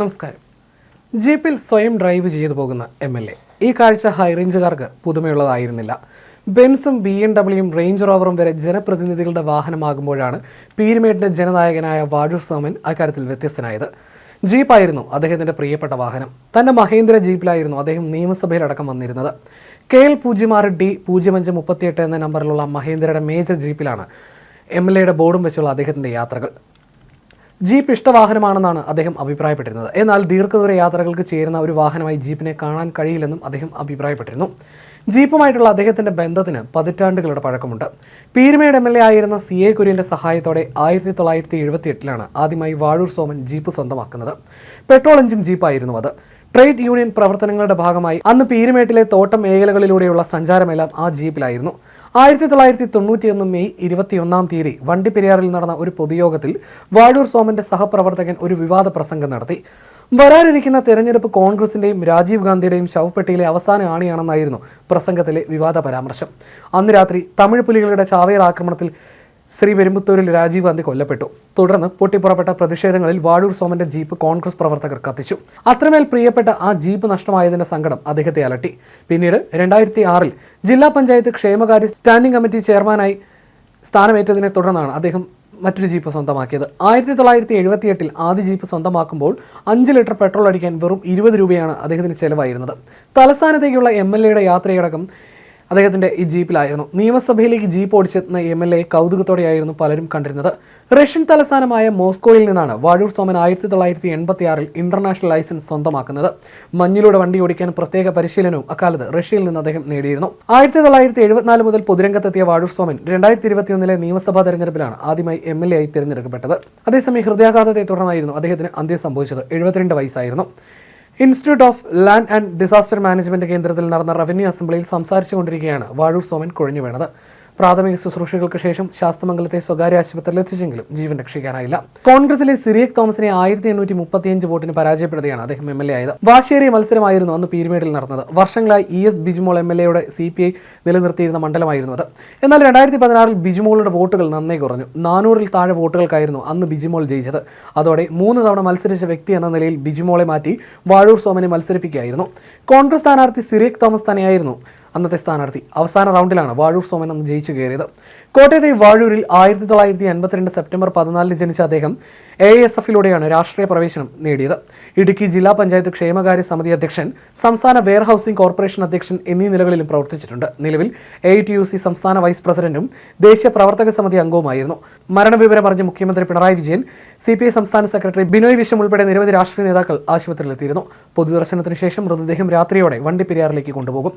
നമസ്കാരം. ജീപ്പിൽ സ്വയം ഡ്രൈവ് ചെയ്തു പോകുന്ന എം എൽ എ. ഈ കാഴ്ച ഹൈറേഞ്ചുകാർക്ക് പുതുമയുള്ളതായിരുന്നില്ല. ബെൻസും ബി എം ഡബ്ല്യൂയും റേഞ്ച് റോവറും വരെ ജനപ്രതിനിധികളുടെ വാഹനമാകുമ്പോഴാണ് പീരുമേട്ടിന്റെ ജനനായകനായ വാഴൂർ സോമൻ അക്കാര്യത്തിൽ വ്യത്യസ്തനായത്. ജീപ്പായിരുന്നു അദ്ദേഹത്തിന്റെ പ്രിയപ്പെട്ട വാഹനം. തന്റെ മഹേന്ദ്ര ജീപ്പിലായിരുന്നു അദ്ദേഹം നിയമസഭയിലടക്കം വന്നിരുന്നത്. കെ എൽ പൂജ്യം ആറ് ഡി പൂജ്യം അഞ്ച് മുപ്പത്തിയെട്ട് എന്ന നമ്പറിലുള്ള മഹേന്ദ്രയുടെ മേജർ ജീപ്പിലാണ് എം എൽ എയുടെ ബോർഡും വെച്ചുള്ള അദ്ദേഹത്തിന്റെ യാത്രകൾ. ജീപ്പ് ഇഷ്ടവാഹനമാണെന്നാണ് അദ്ദേഹം അഭിപ്രായപ്പെട്ടിരുന്നത്. എന്നാൽ ദീർഘദൂര യാത്രകൾക്ക് ചേരുന്ന ഒരു വാഹനമായി ജീപ്പിനെ കാണാൻ കഴിയില്ലെന്നും അദ്ദേഹം അഭിപ്രായപ്പെട്ടിരുന്നു. ജീപ്പുമായിട്ടുള്ള അദ്ദേഹത്തിന്റെ ബന്ധത്തിന് പതിറ്റാണ്ടുകളുടെ പഴക്കമുണ്ട്. പീരുമേട് എം എൽ എ ആയിരുന്ന സി എ കുര്യന്റെ സഹായത്തോടെ ആയിരത്തി തൊള്ളായിരത്തി എഴുപത്തി എട്ടിലാണ് ആദ്യമായി വാഴൂർ സോമൻ ജീപ്പ് സ്വന്തമാക്കുന്നത്. പെട്രോൾ എഞ്ചിൻ ജീപ്പായിരുന്നു അത്. ട്രേഡ് യൂണിയൻ പ്രവർത്തനങ്ങളുടെ ഭാഗമായി അന്ന് പീരുമേട്ടിലെ തോട്ടം മേഖലകളിലൂടെയുള്ള സഞ്ചാരമെല്ലാം ആ ജീപ്പിലായിരുന്നു. ആയിരത്തി തൊള്ളായിരത്തി തൊണ്ണൂറ്റിയൊന്ന് മെയ് ഇരുപത്തിയൊന്നാം തീയതി വണ്ടിപ്പെരിയാറിൽ നടന്ന ഒരു പൊതുയോഗത്തിൽ വാഴൂർ സോമന്റെ സഹപ്രവർത്തകൻ ഒരു വിവാദ പ്രസംഗം നടത്തി. വരാനിരിക്കുന്ന തെരഞ്ഞെടുപ്പ് കോൺഗ്രസിന്റെയും രാജീവ് ഗാന്ധിയുടെയും ശവപ്പെട്ടിയിലെ അവസാന ആണിയാണെന്നായിരുന്നു പ്രസംഗത്തിലെ വിവാദ പരാമർശം. അന്ന് രാത്രി തമിഴ് പുലികളുടെ ചാവേർ ആക്രമണത്തിൽ ശ്രീ പെരുമ്പത്തൂരിൽ രാജീവ് ഗാന്ധി കൊല്ലപ്പെട്ടു. തുടർന്ന് പൊട്ടിപ്പുറപ്പെട്ട പ്രതിഷേധങ്ങളിൽ വാഴൂർ സോമന്റെ ജീപ്പ് കോൺഗ്രസ് പ്രവർത്തകർ കത്തിച്ചു. അത്രമേൽ പ്രിയപ്പെട്ട ആ ജീപ്പ് നഷ്ടമായതിന്റെ സങ്കടം അദ്ദേഹത്തെ അലട്ടി. പിന്നീട് രണ്ടായിരത്തി ആറിൽ ജില്ലാ പഞ്ചായത്ത് ക്ഷേമകാര്യ സ്റ്റാൻഡിംഗ് കമ്മിറ്റി ചെയർമാനായി സ്ഥാനമേറ്റതിനെ തുടർന്നാണ് അദ്ദേഹം മറ്റൊരു ജീപ്പ് സ്വന്തമാക്കിയത്. ആയിരത്തി തൊള്ളായിരത്തി എഴുപത്തി എട്ടിൽ ആദ്യ ജീപ്പ് സ്വന്തമാക്കുമ്പോൾ അഞ്ച് ലിറ്റർ പെട്രോൾ അടിക്കാൻ വെറും ഇരുപത് രൂപയാണ് അദ്ദേഹത്തിന് ചെലവായിരുന്നത്. തലസ്ഥാനത്തേക്കുള്ള എം എൽ എയുടെ യാത്രയടക്കം അദ്ദേഹത്തിന്റെ ഈ ജീപ്പിലായിരുന്നു. നിയമസഭയിലേക്ക് ജീപ്പ് ഓടിച്ചെത്തുന്ന എം എൽ എ കൗതുകത്തോടെയായിരുന്നു പലരും കണ്ടിരുന്നത്. റഷ്യൻ തലസ്ഥാനമായ മോസ്കോയിൽ നിന്നാണ് വാഴൂർ സോമൻ ആയിരത്തി തൊള്ളായിരത്തി എൺപത്തി ആറിൽ ഇന്റർനാഷണൽ ലൈസൻസ് സ്വന്തമാക്കുന്നത്. മഞ്ഞിലൂടെ വണ്ടി ഓടിക്കാൻ പ്രത്യേക പരിശീലനവും അക്കാലത്ത് റഷ്യയിൽ നിന്ന് അദ്ദേഹം നേടിയിരുന്നു. ആയിരത്തി തൊള്ളായിരത്തി എഴുപത്തിനാല് മുതൽ പൊതുരംഗത്തെത്തിയ വാഴൂർ സോമൻ രണ്ടായിരത്തി ഇരുപത്തിയൊന്നിലെ നിയമസഭാ തെരഞ്ഞെടുപ്പിലാണ് ആദ്യമായി എം എൽ എ ആയി തിരഞ്ഞെടുക്കപ്പെട്ടത്. അതേസമയം ഹൃദയാഘാതത്തെ തുടർന്നായിരുന്നു അദ്ദേഹത്തിന് അന്ത്യം സംഭവിച്ചത്. എഴുപത്തിരണ്ട് വയസ്സായിരുന്നു. Institute of land and disaster management കേന്ദ്രത്തിൽ നടന്ന റവന്യൂ അസംബ്ലിയിൽ സംസാരിച്ചുകൊണ്ടിരിക്കുകയാണ് വാഴൂർ സോമൻ കുഴഞ്ഞു വീണത്. പ്രാഥമിക ശുശ്രൂഷകൾക്ക് ശേഷം ശാസ്തമംഗലത്തെ സ്വകാര്യ ആശുപത്രിയിൽ എത്തിച്ചെങ്കിലും ജീവൻ രക്ഷിക്കാനായില്ല. കോൺഗ്രസിലെ സിറിയക് തോമസിനെ ആയിരത്തി എണ്ണൂറ്റി മുപ്പത്തിയഞ്ച് വോട്ടിന് പരാജയപ്പെടുത്തിയാണ് അദ്ദേഹം എം എൽ എ ആയത്. വാശേറിയ മത്സരമായിരുന്നു അന്ന് പീരുമേടിൽ നടന്നത്. വർഷങ്ങളായി E S Bijimol M L എയുടെ സി പി ഐ നിലനിർത്തിയിരുന്ന മണ്ഡലമായിരുന്നു അത്. എന്നാൽ രണ്ടായിരത്തി പതിനാറിൽ ബിജുമോളുടെ വോട്ടുകൾ നന്നേ കുറഞ്ഞു. നാനൂറിൽ താഴെ വോട്ടുകൾക്കായിരുന്നു അന്ന് ബിജുമോൾ ജയിച്ചത്. അതോടെ മൂന്ന് തവണ മത്സരിച്ച വ്യക്തി എന്ന നിലയിൽ ബിജുമോളെ മാറ്റി വാഴൂർ സോമനെ മത്സരിപ്പിക്കുകയായിരുന്നു. കോൺഗ്രസ് സ്ഥാനാർത്ഥി സിറിയക് തോമസ് തന്നെയായിരുന്നു അന്നത്തെ സ്ഥാനാർത്ഥി. അവസാന റൗണ്ടിലാണ് വാഴൂർ സോമൻ അന്ന് ജയിച്ചു കയറിയത്. കോട്ടയത്തെ വാഴൂരിൽ ആയിരത്തി തൊള്ളായിരത്തി എൺപത്തിരണ്ട് സെപ്റ്റംബർ പതിനാലിന് ജനിച്ച അദ്ദേഹം എ എസ് എഫിലൂടെയാണ് രാഷ്ട്രീയ പ്രവേശനം നേടിയത്. ഇടുക്കി ജില്ലാ പഞ്ചായത്ത് ക്ഷേമകാര്യ സമിതി അധ്യക്ഷൻ സംസ്ഥാന വെയർ ഹൗസിംഗ് കോർപ്പറേഷൻ അധ്യക്ഷൻ എന്നീ നിലകളിലും പ്രവർത്തിച്ചിട്ടുണ്ട്. നിലവിൽ എ ടി യു സി സംസ്ഥാന വൈസ് പ്രസിഡന്റും ദേശീയ പ്രവർത്തക സമിതി അംഗവുമായിരുന്നു. മരണവിവരം അറിഞ്ഞ മുഖ്യമന്ത്രി Pinarayi Vijayan C P I സംസ്ഥാന സെക്രട്ടറി ബിനോയ് വിശ്വം ഉൾപ്പെടെ നിരവധി രാഷ്ട്രീയ നേതാക്കൾ ആശുപത്രിയിലെത്തിയിരുന്നു. പൊതുദർശനത്തിന് ശേഷം മൃതദേഹം രാത്രിയോടെ വണ്ടിപ്പെരിയാറിലേക്ക് കൊണ്ടുപോകും